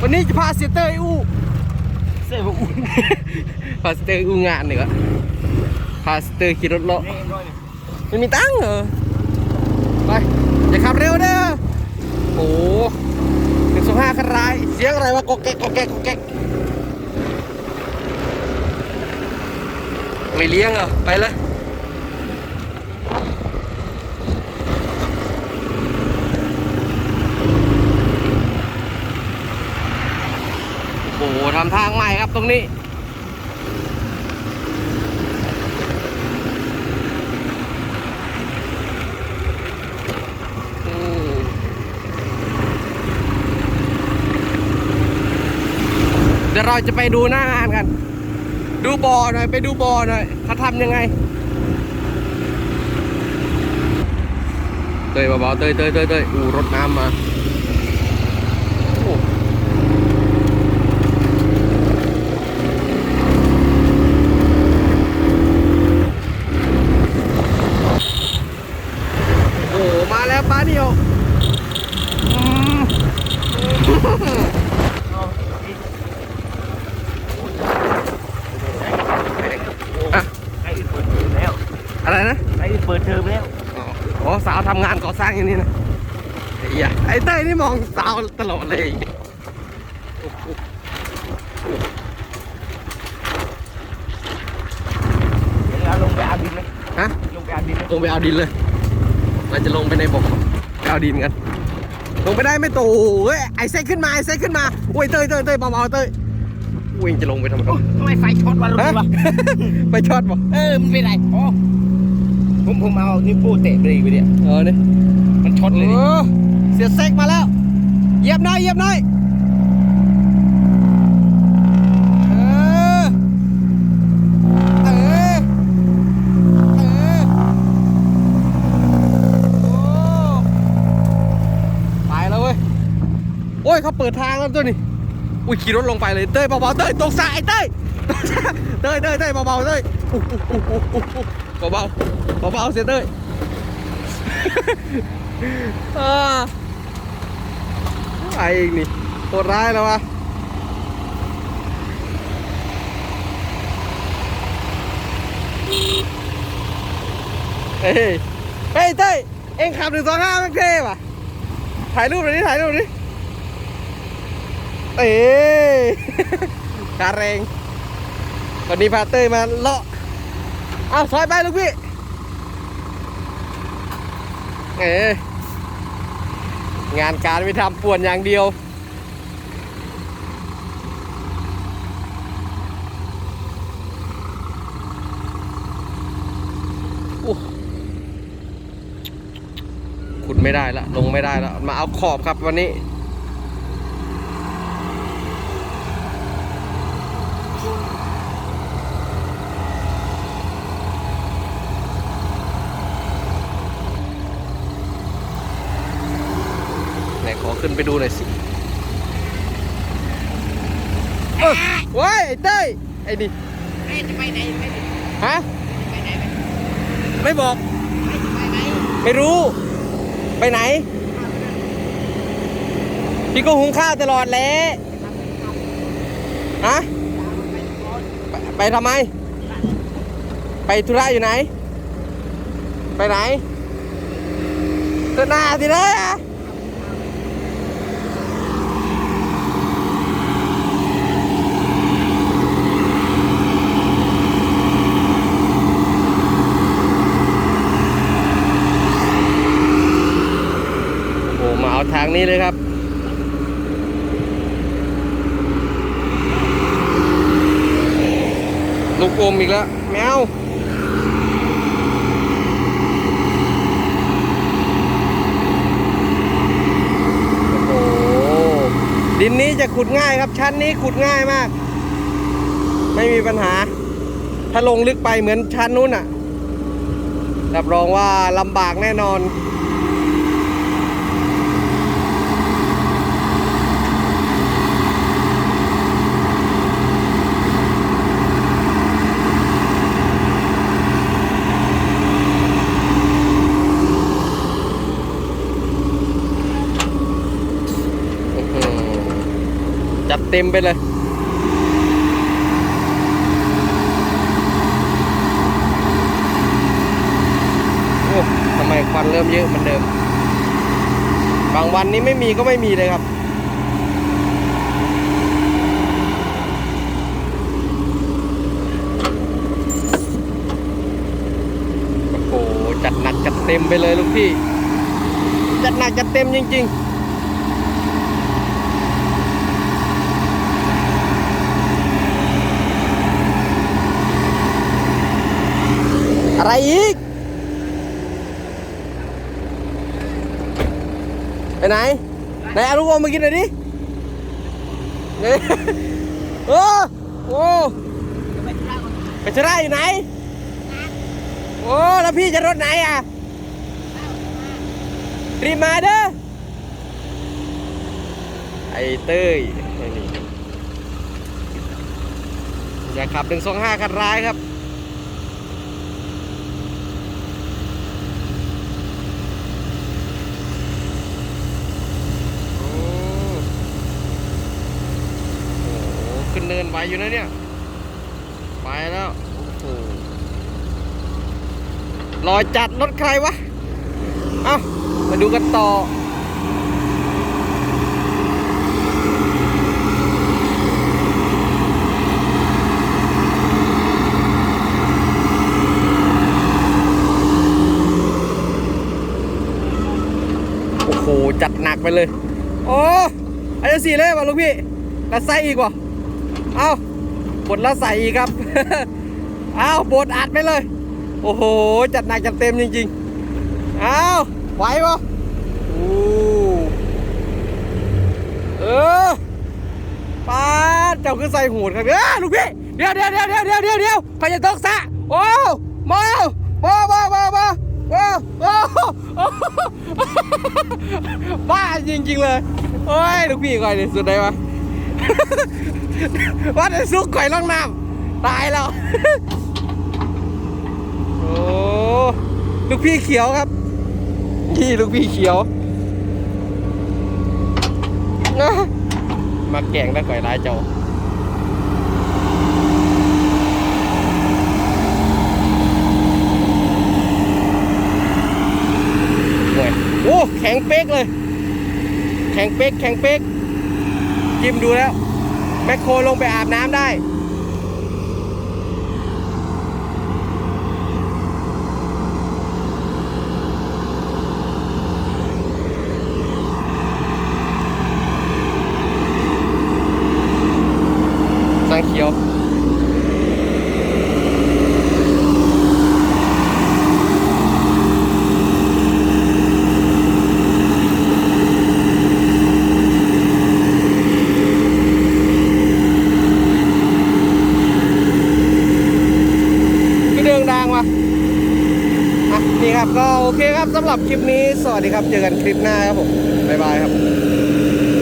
วันนี้จะพาเสียเตอร์อู้เซ่บุ้งพาเสียเตอร์อู้งานเหนือพาเสียเตอร์ขี่รถเลาะนี่ร้อยนี่ไม่มีตังค์เหรอไปอย่าขับเร็วเด้อโอ้หนึ่งสองห้าคันร้ายเสียงอะไรวะกอกแกกกอกแกกกอกแกกไม่เลี้ยงเหรอไปเลย โอ้โหทำทางใหม่ครับตรงนี้เดี๋ยวเราจะไปดูหน้างานกัน ดูบอ่อหน่อย ไปดูบอ่อหน่อยเขาทำยังไง เตยเบาๆเตยเตยเตยเตยอูรถน้ำมาโอ้โอ้มาแล้วป้าเดียวอืมอะ ไอ้เปิดเทอมแล้ว อะไรนะไอ้เปิดเทอมแล้วอ๋อสาวทำงานก่อสร้างอย่างนี้นะไอ้เหี้ยไอ้เต้ยนี่มองสาวตลอดเลยเดี๋ยวเราลงไปอาบินไหมฮะลงไปอาบินไหมลงไปเอาดินเลย เราจะลงไปในบ่อไปเอาดินกันลงไปได้ไม่โตเฮ้ยไอ้เซ็กขึ้นมาไอ้เซ็กขึ้นมาโอ้ยเต้ยเต้ยเต้ยเบาๆเต้ยวิ่งจะลงไปทำไมโอ้ทำไมไฟช็อตวะรถฮะนี่วะ ไปช็อตบ่เออมันเป็นไรอ๋อ ผมผมเอานิ้วโป้เตะเบรกไปเนี่ยเออเนี่ยมันช็อตเลยโอ้นี่เสียเซ็กมาแล้วเหยียบหน่อยเหยียบหน่อยเออเออเออโอ้ไปแล้วเว้ยโอ้ยเขาเปิดทางแล้วตัวนี้ อุ้ยขี่รถลงไปเลยเต้ยเบาๆเต้ยตกสายเต้ยเต้ยเต้ยเต้ยเบาๆเต้ยอู้หูอู้หูอู้หู เบาๆเบาๆเสียเต้ยอ่าไอ้เองนี่โหดร้ายแล้ววะเฮ้ยเฮ้ยเต้ยเอ็งขับหนึ่งสองห้าไม่เท่ว่ะถ่ายรูปหน่อยดิถ่ายรูปหน่อยดิเอ้ยการเรงวันนี้พาเต้ยมาเลาะ เอาซอยไปลูกพี่เอ้ยงานการไม่ทำป่วนอย่างเดียว ขุดไม่ได้ละลงไม่ได้ละมาเอาขอบครับวันนี้ นขอขึ้นไปดูหน่อยสิเออว้ายไอ้เต้ยไอ้นี่เอ้ยจะไปไหนไปไหนฮะไปไหนไปไม่บอกไปไหนไม่รู้ ไปไหน พี่ก็หุงข้าวตลอดแหล้วฮะไปไปทำไม ไปธุระอยู่ไหน ไปไหนเดินหน้าสิเลยอะ โอ้โหมาเอาทาง นี้เลยครับ ลูกอมอีกแล้ว แมวดินนี้จะขุดง่ายครับ ชั้นนี้ขุดง่ายมาก ไม่มีปัญหา ถ้าลงลึกไปเหมือนชั้นนู้นอะรับรองว่าลำบากแน่นอน เต็มไปเลยโอ้ทำไมควันเริ่มเยอะเหมือนเดิม บางวันนี้ไม่มีก็ไม่มีเลยครับโอ้โหจัดหนักจัดเต็มไปเลยลูกพี่ จัดหนักจัดเต็มจริง ๆ อะไรอีก ไปไหน ไหนเอาลูกอมมากินหน่อยดิเนี่ยโอ้โอ้ไปชราอยู่ไหน โอ้ แล้วพี่จะรถไหนอะ รีบมาเด้อ ไอ้เต้ยไอ้นี่อย่าขับหนึ่งสองห้าคันร้ายครับ โอ้โห ขึ้นเนินไว อยู่นะเนี่ย ไปแล้ว โอ้โหรอยจัดรถใครวะ เอ้า มาดูกันต่อโอ้โห จัดหนักไปเลย โอ้อาจจะสี่เลยว่ะลูกพี่แล้วใส่อีกว่ะ เอาบดแล้วใส่อีกครับ เอาบดอัดไปเลย โอ้โห จัดหนักจัดเต็มจริงๆ เอาไหวปะโอ้เออปาดเจ้าคือใส่หูดครับเอ้ยลูกพี่ เดี๋ยวเดี๋ยวเดี๋ยวเดี๋ยวเดี๋ยวเดี๋ยวเดี๋ยวใครจะตกสะโอ้มามามามามามาโอ้โอ้บ้าจริงๆเลย โอ้ย ลูกพี่ก่อยดิสุดได้ปะ ว่าแต่ซุกก่อยล่องน้ำตายแล้ว โอ้ลูกพี่เขียวครับ นี่ลูกพี่เขียวมาแกงแล้วก่อยร้ายเจ้าโอ้ยโอ้แข็งเป๊กเลย แข็งเป๊กแข็งเป๊ก จิ้มดูแล้วแมคโครลงไปอาบน้ำได้ สังเขียว คือเดิงดังวะอะนี่ครับก็โอเค ครับสำหรับคลิปนี้ สวัสดีครับ เจอกันคลิปหน้าครับผม บ๊ายบายครับ